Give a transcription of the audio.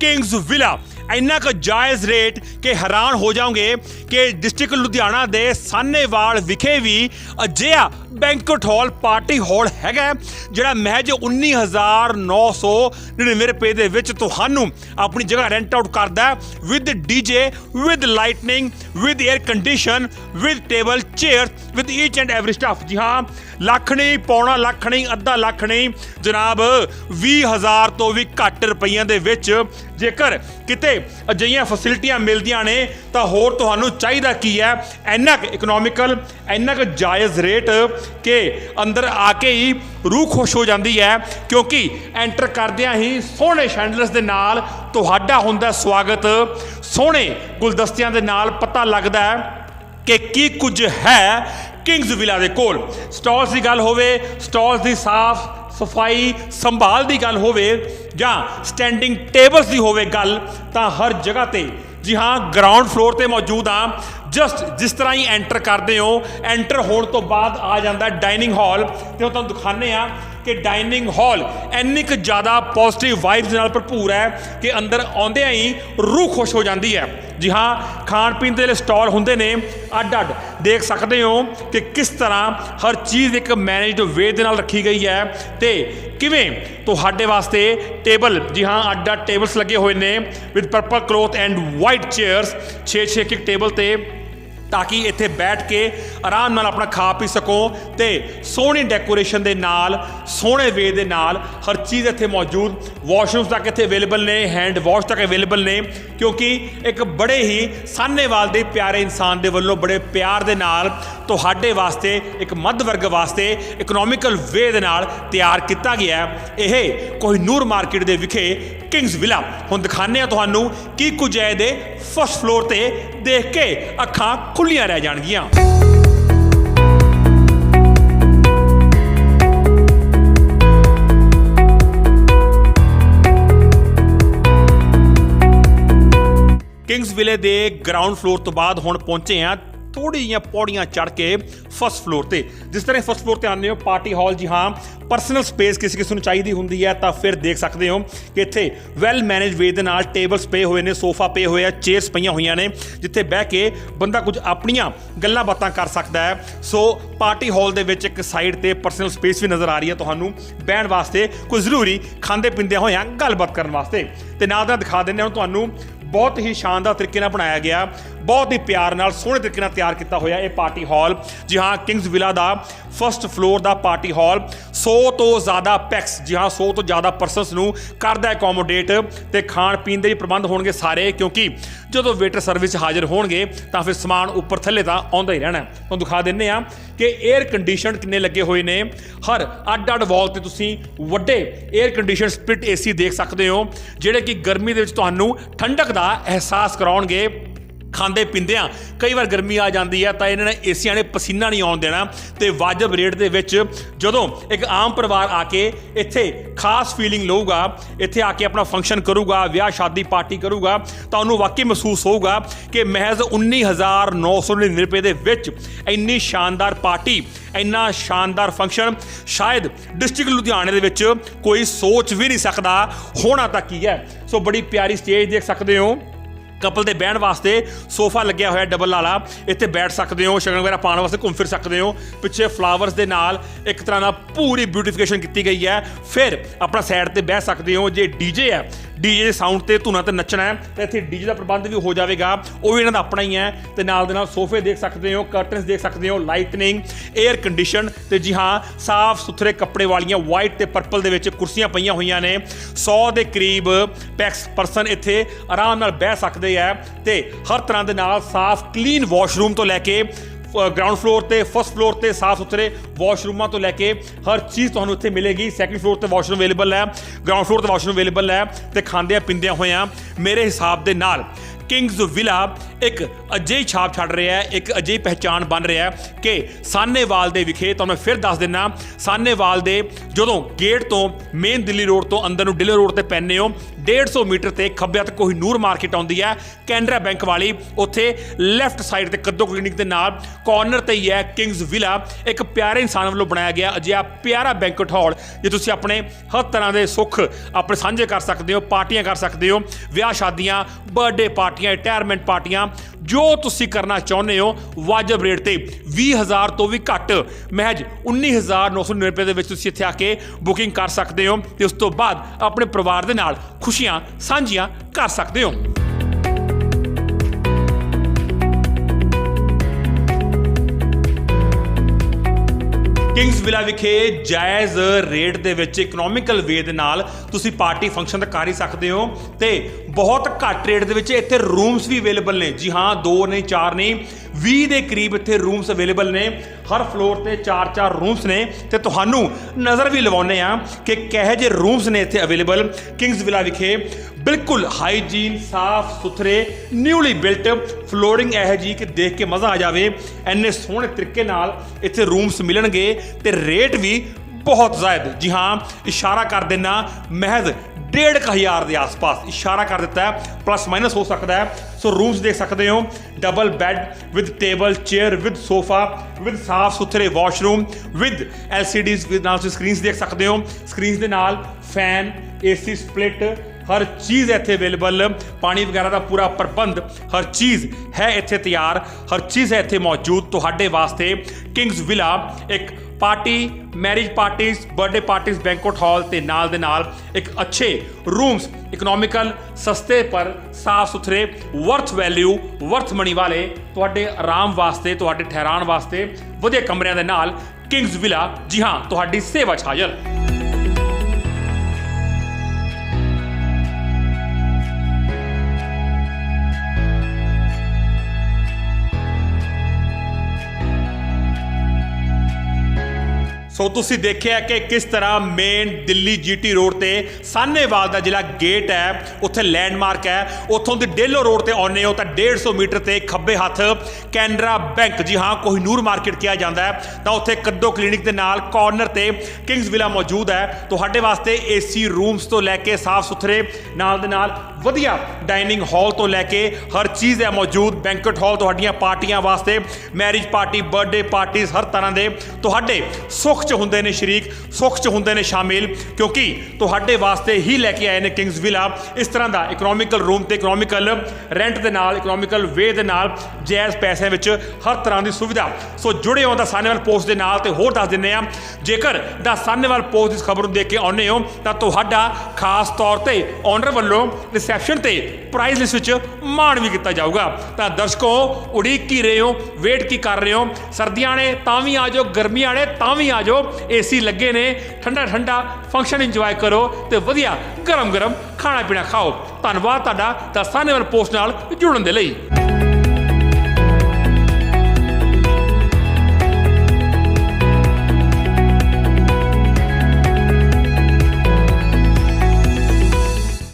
Kings villa ਇੰਨਾ ਕੁ ਜਾਇਜ਼ ਰੇਟ ਕਿ ਹੈਰਾਨ ਹੋ ਜਾਓਗੇ ਕਿ ਡਿਸਟ੍ਰਿਕਟ ਲੁਧਿਆਣਾ ਦੇ ਸਾਨੇਵਾਲ ਵਿਖੇ ਵੀ ਅਜਿਹਾ ਬੈਂਕਟ ਹਾਲ ਪਾਰਟੀ ਹਾਲ ਹੈਗਾ ਜਿਹੜਾ ਮਹਿਜ 19999 ਰੁਪਏ ਦੇ ਵਿੱਚ ਤੁਹਾਨੂੰ ਆਪਣੀ ਜਗ੍ਹਾ ਰੈਂਟ ਆਊਟ ਕਰਦਾ ਹੈ with DJ with lightning with air condition with table chair with each and every staff ਜੀ ਹਾਂ, ਲੱਖ ਨਹੀਂ, ਪੌਣਾ ਲੱਖ ਨਹੀਂ, ਅੱਧਾ ਲੱਖ ਨਹੀਂ, ਜਨਾਬ 20000 ਤੋਂ ਵੀ ਘੱਟ ਰੁਪਈਆਂ ਦੇ ਵਿੱਚ ਜੇਕਰ ਕਿਤੇ ਅਜਿਹੀਆਂ ਫੈਸਿਲਿਟੀਆਂ ਮਿਲਦੀਆਂ ਨੇ, ਤਾਂ ਹੋਰ ਤੁਹਾਨੂੰ ਚਾਹੀਦਾ ਕੀ ਹੈ? ਇੰਨਾ ਕੁ ਇਕਨੋਮਿਕਲ ਇੰਨਾ ਕੁ ਜਾਇਜ਼ ਰੇਟ ਕਿ ਅੰਦਰ ਆ ਕੇ ਹੀ ਰੂਹ ਖੁਸ਼ ਹੋ ਜਾਂਦੀ ਹੈ, ਕਿਉਂਕਿ ਐਂਟਰ ਕਰਦਿਆਂ ਹੀ ਸੋਹਣੇ ਸ਼ੈਂਡਲਸ ਦੇ ਨਾਲ ਤੁਹਾਡਾ ਹੁੰਦਾ ਸਵਾਗਤ। ਸੋਹਣੇ ਗੁਲਦਸਤਿਆਂ ਦੇ ਨਾਲ ਪਤਾ ਲੱਗਦਾ ਹੈ ਕਿ ਕੀ ਕੁਝ ਹੈ ਕਿੰਗਜ਼ ਵਿਲਾ ਦੇ ਕੋਲ। ਸਟਾਲਸ ਦੀ ਗੱਲ ਹੋਵੇ, ਸਟਾਲਸ ਦੀ ਸਾਫ਼ ਸਫ਼ਾਈ ਸੰਭਾਲ ਦੀ ਗੱਲ ਹੋਵੇ ਜਾਂ ਸਟੈਂਡਿੰਗ ਟੇਬਲਸ ਦੀ ਹੋਵੇ ਗੱਲ, ਤਾਂ ਹਰ ਜਗ੍ਹਾ ਤੇ, ਜੀ ਹਾਂ ਗਰਾਊਂਡ ਫਲੋਰ ਤੇ ਮੌਜੂਦ ਆ ਜਸਟ ਜਿਸ ਤਰ੍ਹਾਂ ਹੀ ਐਂਟਰ ਕਰਦੇ ਹੋ, ਐਂਟਰ ਹੋਣ ਤੋਂ ਬਾਅਦ ਆ ਜਾਂਦਾ ਡਾਈਨਿੰਗ ਹਾਲ ਤੇ ਉਹ ਤੁਹਾਨੂੰ ਦਿਖਾਣੇ ਆ ਕਿ ਡਾਈਨਿੰਗ ਹਾਲ ਇੰਨੀ ਕੁ ਜ਼ਿਆਦਾ ਪੋਜ਼ਿਟਿਵ ਵਾਈਬਸ ਨਾਲ ਭਰਪੂਰ ਹੈ ਕਿ ਅੰਦਰ ਆਉਂਦਿਆਂ ਹੀ ਰੂਹ ਖੁਸ਼ ਹੋ ਜਾਂਦੀ ਹੈ। ਜੀ ਹਾਂ, ਖਾਣ ਪੀਣ ਦੇ ਲਈ ਸਟਾਲ ਹੁੰਦੇ ਨੇ ਅੱਡ ਅੱਡ ਦੇਖ ਸਕਦੇ ਹੋ ਕਿ ਕਿਸ ਤਰ੍ਹਾਂ ਹਰ ਚੀਜ਼ ਇੱਕ ਮੈਨੇਜਡ ਵੇ ਦੇ ਨਾਲ ਰੱਖੀ ਗਈ ਹੈ ਤੇ ਕਿਵੇਂ ਤੁਹਾਡੇ ਵਾਸਤੇ ਟੇਬਲ ਜੀ ਹਾਂ ਅੱਡ ਅੱਡ ਟੇਬਲਸ ਲੱਗੇ ਹੋਏ ਨੇ with purple cloth and white chairs 6-6 ਇੱਕ ਟੇਬਲ ਤੇ ਤਾਂ ਕਿ ਇੱਥੇ ਬੈਠ ਕੇ ਆਰਾਮ ਨਾਲ ਆਪਣਾ ਖਾ ਪੀ ਸਕੋ ਤੇ ਸੋਹਣੀ ਡੈਕੋਰੇਸ਼ਨ ਦੇ ਨਾਲ, ਸੋਹਣੇ ਵੇ ਦੇ ਨਾਲ ਹਰ ਚੀਜ਼ ਇੱਥੇ ਮੌਜੂਦ। ਵਾਸ਼ਰੂਮਸ ਤੱਕ ਇੱਥੇ ਅਵੇਲੇਬਲ ਨੇ ਹੈਂਡ ਵਾਸ਼ ਤੱਕ ਅਵੇਲੇਬਲ ਨੇ, ਕਿਉਂਕਿ ਇੱਕ ਬੜੇ ਹੀ ਸਾਹਨੇਵਾਲ ਦੇ ਪਿਆਰੇ ਇਨਸਾਨ ਦੇ ਵੱਲੋਂ, ਬੜੇ ਪਿਆਰ ਦੇ ਨਾਲ ਤੁਹਾਡੇ ਵਾਸਤੇ, ਇੱਕ ਮੱਧ ਵਰਗ ਵਾਸਤੇ ਇਕਨੋਮਿਕਲ ਵੇ ਦੇ ਨਾਲ ਤਿਆਰ ਕੀਤਾ ਗਿਆ ਇਹ ਕੋਈ ਨੂਰ ਮਾਰਕੀਟ ਦੇ ਵਿਖੇ ਕਿੰਗਸ ਵਿਲਾ। ਹੁਣ ਦਿਖਾਣੇ ਆ ਤੁਹਾਨੂੰ ਕੀ ਕੁਝ ਹੈ ਦੇ ਫਸਟ ਫਲੋਰ ਤੇ ਦੇਖ ਕੇ ਅੱਖਾਂ ਖੁੱਲੀਆਂ ਰਹਿ ਜਾਣਗੀਆਂ। ਕਿੰਗਸ ਵਿਲੇ ਦੇ ਗਰਾਊਂਡ ਫਲੋਰ ਤੋਂ ਬਾਅਦ ਹੁਣ ਪਹੁੰਚੇ ਆ ਥੋੜੀ ਜਿਹੀਆਂ ਪੌੜੀਆਂ ਚੜ ਕੇ ਫਸਟ ਫਲੋਰ ਤੇ। ਜਿਸ ਤਰ੍ਹਾਂ ਫਸਟ ਫਲੋਰ ਤੇ ਆਉਂਦੇ ਹੋ ਪਾਰਟੀ ਹਾਲ ਜੀ ਹਾਂ ਪਰਸਨਲ ਸਪੇਸ ਕਿਸੇ ਕਿਸੇ ਨੂੰ ਚਾਹੀਦੀ ਹੁੰਦੀ ਹੈ, ਤਾਂ ਫਿਰ ਦੇਖ ਸਕਦੇ ਹੋ ਕਿ ਇੱਥੇ ਵੈਲ ਮੈਨੇਜ ਵੇ ਦੇ ਨਾਲ ਟੇਬਲਸ ਪਏ ਹੋਏ ਨੇ ਸੋਫਾ ਪਏ ਹੋਏ ਆ ਚੇਅਰਸ ਪਈਆਂ ਹੋਈਆਂ ਨੇ, ਜਿੱਥੇ ਬਹਿ ਕੇ ਬੰਦਾ ਕੁਝ ਆਪਣੀਆਂ ਗੱਲਾਂ ਬਾਤਾਂ ਕਰ ਸਕਦਾ ਹੈ। ਸੋ ਪਾਰਟੀ ਹਾਲ ਦੇ ਵਿੱਚ ਇੱਕ ਸਾਈਡ ਤੇ ਪਰਸਨਲ ਸਪੇਸ ਵੀ ਨਜ਼ਰ ਆ ਰਹੀ ਹੈ ਤੁਹਾਨੂੰ ਬਹਿਣ ਵਾਸਤੇ ਕੋਈ ਜ਼ਰੂਰੀ ਖਾਂਦੇ ਪੀਂਦੇ ਹੋਇਆਂ ਗੱਲਬਾਤ ਕਰਨ ਵਾਸਤੇ। ਤੇ ਨਾਲ ਦਾ ਦਿਖਾ ਦਿੰਦੇ ਹਾਂ ਤੁਹਾਨੂੰ ਬਹੁਤ ਹੀ ਸ਼ਾਨਦਾਰ ਤਰੀਕੇ ਨਾਲ ਬਣਾਇਆ ਗਿਆ ਬਹੁਤ ਹੀ ਪਿਆਰ ਨਾਲ, ਸੋਹਣੇ ਤਰੀਕੇ ਨਾਲ ਤਿਆਰ ਕੀਤਾ ਹੋਇਆ ਇਹ ਪਾਰਟੀ ਹਾਲ। ਜੀ ਹਾਂ ਕਿੰਗਸ ਵਿਲਾ ਦਾ ਫਰਸਟ ਫਲੋਰ ਦਾ ਪਾਰਟੀ ਹਾਲ। 100 ਤੋਂ ਜ਼ਿਆਦਾ ਪੈਕਸ, ਜੀ ਹਾਂ 100 ਤੋਂ ਜ਼ਿਆਦਾ ਪਰਸਨਸ ਨੂੰ ਕਰਦਾ ਐਕੋਮੋਡੇਟ ਤੇ ਖਾਣ ਪੀਣ ਦੇ ਵੀ ਪ੍ਰਬੰਧ ਹੋਣਗੇ ਸਾਰੇ, ਕਿਉਂਕਿ ਜਦੋਂ ਵੇਟਰ ਸਰਵਿਸ ਹਾਜ਼ਰ ਹੋਣਗੇ, ਤਾਂ ਫਿਰ ਸਮਾਨ ਉੱਪਰ ਥੱਲੇ ਤਾਂ ਆਉਂਦਾ ਹੀ ਰਹਿਣਾ। ਤੁਹਾਨੂੰ ਦਿਖਾ ਦਿੰਨੇ ਆ ਕਿ 에ਅਰ ਕੰਡੀਸ਼ਨ ਕਿੰਨੇ ਲੱਗੇ ਹੋਏ ਨੇ। ਹਰ ਅੱਡ ਅੱਡ ਵਾਲ ਤੇ ਤੁਸੀਂ ਵੱਡੇ 에ਅਰ ਕੰਡੀਸ਼ਨ ਸਪਲਿਟ ਏਸੀ ਦੇਖ ਸਕਦੇ ਹੋ, ਜਿਹੜੇ ਕਿ ਗਰਮੀ ਦੇ ਵਿੱਚ ਤੁਹਾਨੂੰ ਠੰਡਕ ਦਾ ਅਹਿਸਾਸ ਕਰਾਉਣਗੇ। ਖਾਂਦੇ ਪਿੰਦਿਆਂ ਕਈ ਵਾਰ ਗਰਮੀ ਆ ਜਾਂਦੀ ਹੈ ਤਾਂ ਇਹਨਾਂ ਨੇ ਏਸੀਆਂ ਨੇ ਪਸੀਨਾ ਨਹੀਂ ਆਉਣ ਦੇਣਾ ਤੇ ਵਾਜਬ ਰੇਟ ਦੇ ਵਿੱਚ ਜਦੋਂ ਇੱਕ ਆਮ ਪਰਿਵਾਰ ਆ ਕੇ ਇੱਥੇ ਖਾਸ ਫੀਲਿੰਗ ਲਊਗਾ, ਇੱਥੇ ਆ ਕੇ ਆਪਣਾ ਫੰਕਸ਼ਨ ਕਰੂਗਾ, ਵਿਆਹ, ਸ਼ਾਦੀ ਪਾਰਟੀ ਕਰੂਗਾ, ਤਾਂ ਉਹਨੂੰ ਵਾਕਈ ਮਹਿਸੂਸ ਹੋਊਗਾ ਕਿ ਮਹਿਜ਼ 19999 ਰੁਪਏ ਦੇ ਵਿੱਚ ਇੰਨੀ ਸ਼ਾਨਦਾਰ ਪਾਰਟੀ ਇੰਨਾ ਸ਼ਾਨਦਾਰ ਫੰਕਸ਼ਨ ਸ਼ਾਇਦ ਡਿਸਟ੍ਰਿਕਟ ਲੁਧਿਆਣੇ ਦੇ ਵਿੱਚ ਕੋਈ ਸੋਚ ਵੀ ਨਹੀਂ ਸਕਦਾ। ਹੋਣਾ ਤਾਂ ਕੀ ਹੈ? ਸੋ ਬੜੀ ਪਿਆਰੀ ਸਟੇਜ ਦੇਖ ਸਕਦੇ ਹੋ। ਕਪਲ ਦੇ ਬਹਿਣ ਵਾਸਤੇ ਸੋਫਾ ਲੱਗਿਆ ਹੋਇਆ ਡਬਲ ਵਾਲਾ। ਇੱਥੇ ਬੈਠ ਸਕਦੇ ਹੋ, ਸ਼ਗਨ ਵਗੈਰਾ ਪਾਉਣ ਵਾਸਤੇ ਘੁੰਮ ਫਿਰ ਸਕਦੇ ਹੋ। ਪਿੱਛੇ ਫਲਾਵਰਸ ਦੇ ਨਾਲ ਇੱਕ ਤਰ੍ਹਾਂ ਨਾਲ ਪੂਰੀ ਬਿਊਟੀਫਿਕੇਸ਼ਨ ਕੀਤੀ ਗਈ ਹੈ। ਫਿਰ ਆਪਣਾ ਸਾਈਡ ਤੇ ਬਹਿ ਸਕਦੇ ਹੋ, ਜੇ ਡੀਜੇ ਹੈ ਡੀਜੇ ਦੇ ਸਾਊਂਡ ਤੇ ਧੁਨਾਂ ਤੇ ਨੱਚਣਾ ਹੈ ਤਾਂ ਇੱਥੇ ਡੀਜੇ ਦਾ ਪ੍ਰਬੰਧ ਵੀ ਹੋ ਜਾਵੇਗਾ। ਉਹ ਵੀ ਇਹਨਾਂ ਦਾ ਆਪਣਾ ਹੀ ਹੈ ਤੇ ਨਾਲ ਦੇ ਨਾਲ ਸੋਫੇ ਦੇਖ ਸਕਦੇ ਹੋ, ਕਰਟਨਸ ਦੇਖ ਸਕਦੇ ਹੋ, ਲਾਈਟਨਿੰਗ 에ਅਰ ਕੰਡੀਸ਼ਨ ਤੇ ਜੀ ਹਾਂ, ਸਾਫ਼ ਸੁਥਰੇ ਕੱਪੜੇ ਵਾਲੀਆਂ ਵਾਈਟ ਤੇ ਪਰਪਲ ਦੇ ਵਿੱਚ ਕੁਰਸੀਆਂ ਪਈਆਂ ਹੋਈਆਂ ਨੇ। 100 ਦੇ ਕਰੀਬ ਪੈਕਸ ਪਰਸਨ ਇੱਥੇ ਆਰਾਮ ਨਾਲ ਬਹਿ ਸਕਦੇ ਆ ਤੇ ਹਰ ਤਰ੍ਹਾਂ ਦੇ ਨਾਲ ਸਾਫ਼ ਕਲੀਨ ਵਾਸ਼ਰੂਮ ਤੋਂ ਲੈ ਕੇ ਗਰਾਊਂਡ ਫਲੋਰ ਤੇ ਫਸਟ ਫਲੋਰ ਤੇ ਸਾਫ਼ ਸੁਥਰੇ ਵਾਸ਼ਰੂਮਾਂ ਤੋਂ ਲੈ ਕੇ ਹਰ ਚੀਜ਼ ਤੁਹਾਨੂੰ ਇੱਥੇ ਮਿਲੇਗੀ। ਸੈਕੰਡ ਫਲੋਰ ਤੇ ਵਾਸ਼ਰੂਮ ਅਵੇਲੇਬਲ ਹੈ ਗਰਾਊਂਡ ਫਲੋਰ ਤੇ ਵਾਸ਼ਰੂਮ ਅਵੇਲੇਬਲ ਹੈ ਤੇ ਖਾਂਦਿਆਂ ਹੋਏ ਹੋਇਆਂ ਮੇਰੇ ਹਿਸਾਬ ਦੇ ਨਾਲ ਕਿੰਗਸ ਵਿਲਾ ਇੱਕ ਅਜਿਹੀ ਛਾਪ ਛੱਡ ਰਿਹਾ ਹੈ, ਇੱਕ ਅਜਿਹੀ ਪਹਿਚਾਨ ਬਣ ਰਿਹਾ ਹੈ ਕਿ ਸਾਨੇਵਾਲ ਦੇ ਵਿਖੇ ਤੁਹਾਨੂੰ ਮੈਂ ਫਿਰ ਦੱਸ ਦਿੰਨਾ, ਸਾਨੇਵਾਲ ਦੇ ਜਦੋਂ ਗੇਟ ਤੋਂ ਮੇਨ ਦਿੱਲੀ ਰੋਡ ਤੋਂ ਅੰਦਰ ਨੂੰ ਡਿਲੇ ਰੋਡ ਤੇ ਪੈਂਦੇ ਹੋ 150 ਮੀਟਰ ਤੇ ਖੱਬੇ ਹੱਥ ਨੂਰ ਮਾਰਕੀਟ ਆਉਂਦੀ ਹੈ, ਕੈਨਰਾ ਬੈਂਕ ਵਾਲੀ, ਉੱਥੇ ਲੈਫਟ ਸਾਈਡ ਤੇ ਕੱਦੋ ਕਲੀਨਿਕ ਦੇ ਨਾਲ ਕਾਰਨਰ ਤੇ ਹੀ ਹੈ ਕਿੰਗਸ ਵਿਲਾ ਇੱਕ ਪਿਆਰੇ ਇਨਸਾਨ ਵੱਲੋਂ ਬਣਾਇਆ ਗਿਆ ਅਜਿਹਾ ਪਿਆਰਾ ਬੈਂਕਟ ਹਾਲ ਜੇ ਤੁਸੀਂ ਆਪਣੇ ਹਰ ਤਰ੍ਹਾਂ ਦੇ ਸੁੱਖ ਆਪਣੇ ਸਾਂਝੇ ਕਰ ਸਕਦੇ ਹੋ, ਪਾਰਟੀਆਂ ਕਰ ਸਕਦੇ ਹੋ ਵਿਆਹ ਸ਼ਾਦੀਆਂ ਬਰਥਡੇ ਪਾਰਟੀਆਂ ਰਿਟਾਇਰਮੈਂਟ ਪਾਰਟੀਆਂ ਜੋ ਤੁਸੀਂ ਕਰਨਾ ਚਾਹੁੰਦੇ ਹੋ, ਵਾਜਬ ਰੇਟ ਤੇ 20000 ਤੋਂ ਵੀ ਘੱਟ। ਮਹਿਜ 19999 ਰੁਪਏ ਦੇ ਵਿੱਚ ਤੁਸੀਂ ਇੱਥੇ ਆ ਕੇ ਬੁਕਿੰਗ ਕਰ ਸਕਦੇ ਹੋ ਤੇ ਉਸ ਤੋਂ ਬਾਅਦ ਆਪਣੇ ਪਰਿਵਾਰ ਦੇ ਨਾਲ ਖੁਸ਼ੀਆਂ ਸਾਂਝੀਆਂ ਕਰ ਸਕਦੇ ਹੋ। ਕਿੰਗਸ ਵਿਲਾ ਵਿਖੇ ਜਾਇਜ਼ ਰੇਟ ਦੇ ਵਿੱਚ ਇਕਨੋਮਿਕਲ ਵੇ ਦੇ ਨਾਲ ਤੁਸੀਂ ਪਾਰਟੀ ਫੰਕਸ਼ਨ ਤਾਂ ਕਰ ਹੀ ਸਕਦੇ ਹੋ ਤੇ ਬਹੁਤ ਘੱਟ ਰੇਟ ਦੇ ਵਿੱਚ ਇੱਥੇ ਰੂਮਸ ਵੀ ਅਵੇਲੇਬਲ ਨੇ। ਜੀ ਹਾਂ, ਦੋ ਨਹੀਂ ਚਾਰ ਨਹੀਂ 20 ਦੇ ਕਰੀਬ ਇੱਥੇ ਰੂਮਸ ਅਵੇਲੇਬਲ ਨੇ। ਹਰ ਫਲੋਰ ਤੇ 4-4 ਰੂਮਸ ਨੇ ਤੇ ਤੁਹਾਨੂੰ ਨਜ਼ਰ ਵੀ ਲਵਾਉਨੇ ਆ ਕਿ ਕਿਹੋ ਜਿਹੇ ਰੂਮਸ ਨੇ ਇੱਥੇ ਅਵੇਲੇਬਲ ਕਿੰਗਸ ਵਿਲਾ ਵਿਖੇ ਬਿਲਕੁਲ ਹਾਈਜੀਨ ਸਾਫ਼ ਸੁਥਰੇ ਨਿਊਲੀ ਬਿਲਟ ਫਲੋਰਿੰਗ ਇਹ ਜੀ ਕਿ ਦੇਖ ਕੇ ਮਜ਼ਾ ਆ ਜਾਵੇ। ਐਨੇ ਸੋਹਣੇ ਤਰੀਕੇ ਨਾਲ ਇੱਥੇ ਰੂਮਸ ਮਿਲਣਗੇ ਤੇ ਰੇਟ ਵੀ ਬਹੁਤ ਜ਼ਾਇਦ ਜੀ ਹਾਂ, ਇਸ਼ਾਰਾ ਕਰ ਦੇਣਾ ਮਹਿਜ਼ ਡੇਢ ਕੁ ਹਜ਼ਾਰ ਦੇ ਆਸ-ਪਾਸ। ਇਸ਼ਾਰਾ ਕਰ ਦਿੱਤਾ ਹੈ ਪਲੱਸ ਮਾਈਨਸ ਹੋ ਸਕਦਾ ਹੈ। ਸੋ ਰੂਮਸ ਦੇਖ ਸਕਦੇ ਹੋ। Double bed with table chair with sofa with ਸਾਫ਼ ਸੁਥਰੇ ਵਾਸ਼ਰੂਮ ਵਿਦ LCDs ਵਿਦ ਨਾਲ ਤੁਸੀਂ ਸਕਰੀਨਸ ਦੇਖ ਸਕਦੇ ਹੋ। ਸਕਰੀਨਸ ਦੇ ਨਾਲ ਫੈਨ AC ਸਪਲਿਟ ਹਰ ਚੀਜ਼ ਇੱਥੇ ਅਵੇਲੇਬਲ ਪਾਣੀ ਵਗੈਰਾ ਦਾ ਪੂਰਾ ਪ੍ਰਬੰਧ ਹਰ ਚੀਜ਼ ਹੈ ਇੱਥੇ ਤਿਆਰ। ਹਰ ਚੀਜ਼ ਹੈ ਇੱਥੇ ਮੌਜੂਦ। ਤੁਹਾਡੇ ਵਾਸਤੇ ਕਿੰਗਸ ਵਿਲਾ ਇੱਕ ਪਾਰਟੀ ਮੈਰਿਜ ਪਾਰਟੀਆਂ ਬਰਥਡੇ ਪਾਰਟੀਆਂ ਬੈਂਕਟ ਹਾਲ ਤੇ ਨਾਲ ਦੇ ਨਾਲ ਇੱਕ ਅੱਛੇ ਰੂਮਸ ਇਕਨੋਮਿਕਲ ਸਸਤੇ ਪਰ ਸਾਫ਼ ਸੁਥਰੇ ਵਰਥ ਵੈਲਿਊ ਵਰਥ ਮਨੀ ਵਾਲੇ ਤੁਹਾਡੇ ਆਰਾਮ ਵਾਸਤੇ, ਤੁਹਾਡੇ ਠਹਿਰਾਣ ਵਾਸਤੇ ਵਧੀਆ ਕਮਰਿਆਂ ਦੇ ਨਾਲ ਕਿੰਗਸ ਵਿਲਾ ਜੀ ਹਾਂ, ਤੁਹਾਡੀ ਸੇਵਾ 'ਚ ਹਾਜ਼ਰ। ਸੋ ਤੁਸੀਂ ਦੇਖਿਆ ਕਿ ਕਿਸ ਤਰ੍ਹਾਂ ਮੇਨ ਦਿੱਲੀ ਜੀਟੀ ਰੋਡ ਤੇ ਸਾਹਨੇਵਾਲ ਦਾ ਜਿਹੜਾ ਗੇਟ ਹੈ, ਉੱਥੇ ਲੈਂਡਮਾਰਕ ਹੈ। ਉੱਥੋਂ ਦੀ ਡੇਲੋ ਰੋਡ ਤੇ ਆਉਂਦੇ ਹੋ ਤਾਂ 150 ਮੀਟਰ ਤੇ ਖੱਬੇ ਹੱਥ ਕੈਨਰਾ ਬੈਂਕ, ਜੀ ਹਾਂ, ਕੋਹੀਨੂਰ ਮਾਰਕੀਟ ਕਿਹਾ ਜਾਂਦਾ ਹੈ। ਤਾਂ ਉੱਥੇ ਕੱਦੋ ਕਲੀਨਿਕ ਦੇ ਨਾਲ ਕਾਰਨਰ ਤੇ ਕਿੰਗਸ ਵਿਲਾ ਮੌਜੂਦ ਹੈ। ਤੁਹਾਡੇ ਵਾਸਤੇ ਏਸੀ ਰੂਮਸ ਤੋਂ ਲੈ ਕੇ ਸਾਫ਼ ਸੁਥਰੇ, ਨਾਲ ਦੇ ਨਾਲ ਵਧੀਆ ਡਾਈਨਿੰਗ ਹਾਲ ਤੋਂ ਲੈ ਕੇ ਹਰ ਚੀਜ਼ ਹੈ ਮੌਜੂਦ। ਬੈਂਕਟ ਹਾਲ ਤੁਹਾਡੀਆਂ ਪਾਰਟੀਆਂ ਵਾਸਤੇ ਮੈਰਿਜ ਪਾਰਟੀ ਬਰਥਡੇ ਪਾਰਟੀਆਂ ਹਰ ਤਰ੍ਹਾਂ ਦੇ ਤੁਹਾਡੇ ਸੁੱਖ 'ਚ ਹੁੰਦੇ ਨੇ ਸ਼ਰੀਕ, ਸੁੱਖ 'ਚ ਹੁੰਦੇ ਨੇ ਸ਼ਾਮਿਲ, ਕਿਉਂਕਿ ਤੁਹਾਡੇ ਵਾਸਤੇ ਹੀ ਲੈ ਕੇ ਆਏ ਨੇ ਕਿੰਗਸ ਵਿਲਾ। ਇਸ ਤਰ੍ਹਾਂ ਦਾ ਇਕਨੋਮਿਕਲ ਰੂਮ ਤੇ ਇਕਨੋਮਿਕਲ ਰੈਂਟ ਦੇ ਨਾਲ ਇਕਨੋਮਿਕਲ ਵੇ ਦੇ ਨਾਲ ਜਾਇਜ਼ ਪੈਸਿਆਂ ਵਿੱਚ ਹਰ ਤਰ੍ਹਾਂ ਦੀ ਸੁਵਿਧਾ। ਸੋ ਜੁੜੇ ਹੋ ਦਾ ਸਾਨੇਵਾਲ ਪੋਸਟ ਦੇ ਨਾਲ ਤੇ ਹੋਰ ਦੱਸ ਦਿੰਨੇ ਆ ਜੇਕਰ ਦਾ ਸਾਨੇਵਾਲ ਪੋਸਟ ਇਸ ਖਬਰ ਨੂੰ ਦੇਖ ਕੇ ਆਉਂਦੇ ਹੋ, ਤਾਂ ਤੁਹਾਡਾ ਖਾਸ ਤੌਰ ਤੇ ਓਨਰ ਵੱਲੋਂ ਰਿਸੈਪਸ਼ਨ ਤੇ ਪ੍ਰਾਈਜ਼ ਲਿਸਟ ਵਿੱਚ ਮਾਣ ਵੀ ਕੀਤਾ ਜਾਊਗਾ। ਤਾਂ ਦਰਸ਼ਕੋ, ਉਡੀਕ ਕੀ ਰਹੇ ਹੋ ਵੇਟ ਕੀ ਕਰ ਰਹੇ ਹੋ? ਸਰਦੀਆਂ ਨੇ ਤਾਂ ਵੀ ਆ ਜਾਓ, ਗਰਮੀਆਂ ਨੇ ਤਾਂ ਵੀ ਆ ਜਾਓ ਏਸੀ ਲੱਗੇ ਨੇ, ਠੰਡਾ ਠੰਡਾ ਫੰਕਸ਼ਨ ਇੰਜੋਏ ਕਰੋ ਤੇ ਵਧੀਆ ਗਰਮ ਗਰਮ ਖਾਣਾ ਪੀਣਾ ਖਾਓ। ਧੰਨਵਾਦ ਤੁਹਾਡਾ ਤਾਂ ਸਾਨੇਵਾਲ ਪੋਸਟ ਨਾਲ ਜੁੜਨ ਦੇ ਲਈ।